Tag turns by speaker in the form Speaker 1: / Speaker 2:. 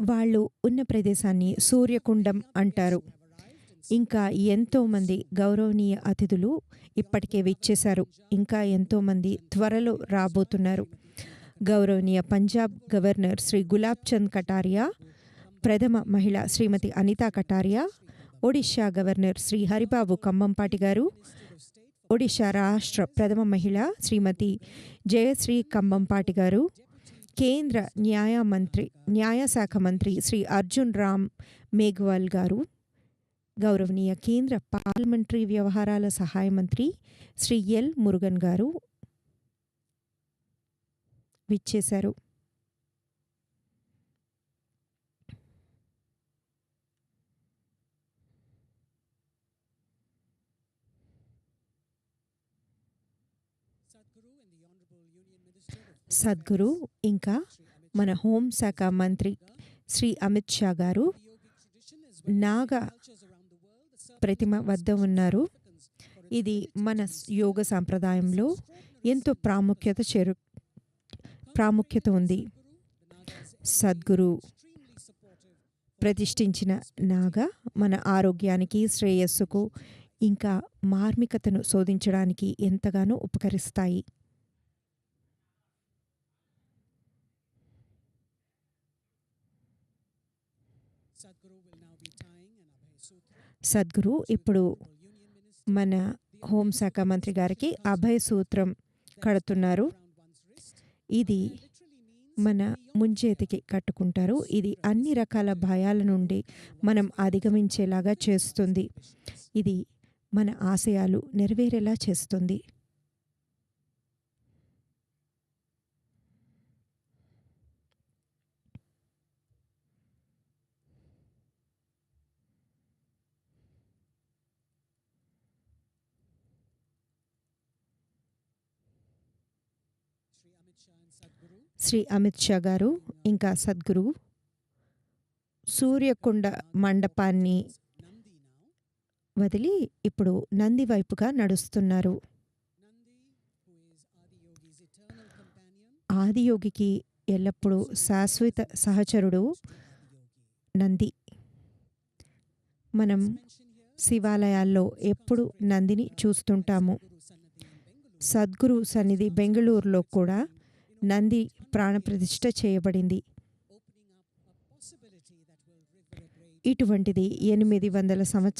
Speaker 1: వాళ్ళు ఉన్న ప్రదేశాన్ని సూర్యకుండం అంటారు. ఇంకా ఎంతోమంది గౌరవనీయ అతిథులు ఇప్పటికే విచ్చేశారు. ఇంకా ఎంతోమంది త్వరలో రాబోతున్నారు. గౌరవనీయ పంజాబ్ గవర్నర్ శ్రీ గులాబ్ చంద్ కటారియా ప్రథమ మహిళ శ్రీమతి అనితా కటారియా ఒడిషా గవర్నర్ శ్రీ హరిబాబు ఖమ్మంపాటి గారు ఒడిషా రాష్ట్ర ప్రథమ మహిళ శ్రీమతి జయశ్రీ ఖమ్మంపాటి గారు కేంద్ర న్యాయ మంత్రి న్యాయశాఖ మంత్రి శ్రీ అర్జున్ రామ్ మేఘ్వాల్ గారు గౌరవనీయ కేంద్ర పార్లమెంటరీ వ్యవహారాల సహాయ మంత్రి శ్రీ ఎల్ మురుగన్ గారు విచ్చేశారు. సద్గురు ఇంకా మన హోంశాఖ మంత్రి శ్రీ అమిత్ షా గారు నాగ ప్రతిమ వద్ద ఉన్నారు. ఇది మన యోగ సాంప్రదాయంలో ఎంతో ప్రాముఖ్యత చేరు ప్రాముఖ్యత ఉంది. సద్గురు ప్రతిష్ఠించిన నాగ మన ఆరోగ్యానికి శ్రేయస్సుకు ఇంకా మార్మికతను శోధించడానికి ఎంతగానో ఉపకరిస్తాయి. సద్గురు ఇప్పుడు మన హోంశాఖ మంత్రి గారికి అభయ సూత్రం కడుతున్నారు. ఇది మన ముంచేతికి కట్టుకుంటారు. ఇది అన్ని రకాల భయాల నుండి మనం అధిగమించేలాగా చేస్తుంది. ఇది మన ఆశయాలు నెరవేరేలా చేస్తుంది. శ్రీ అమిత్ షా గారు ఇంకా సద్గురు సూర్యకుండ మండపాన్ని వదిలి ఇప్పుడు నంది వైపుగా నడుస్తున్నారు. ఆదియోగికి ఎల్లప్పుడూ శాశ్వత సహచరుడు నంది. మనం శివాలయాల్లో ఎప్పుడు నందిని చూస్తుంటాము. సద్గురు సన్నిధి బెంగళూరులో కూడా నంది ప్రాణప్రతిష్ఠ చేయబడింది. ఇటువంటిది ఎనిమిది వందల సంవత్సరాలు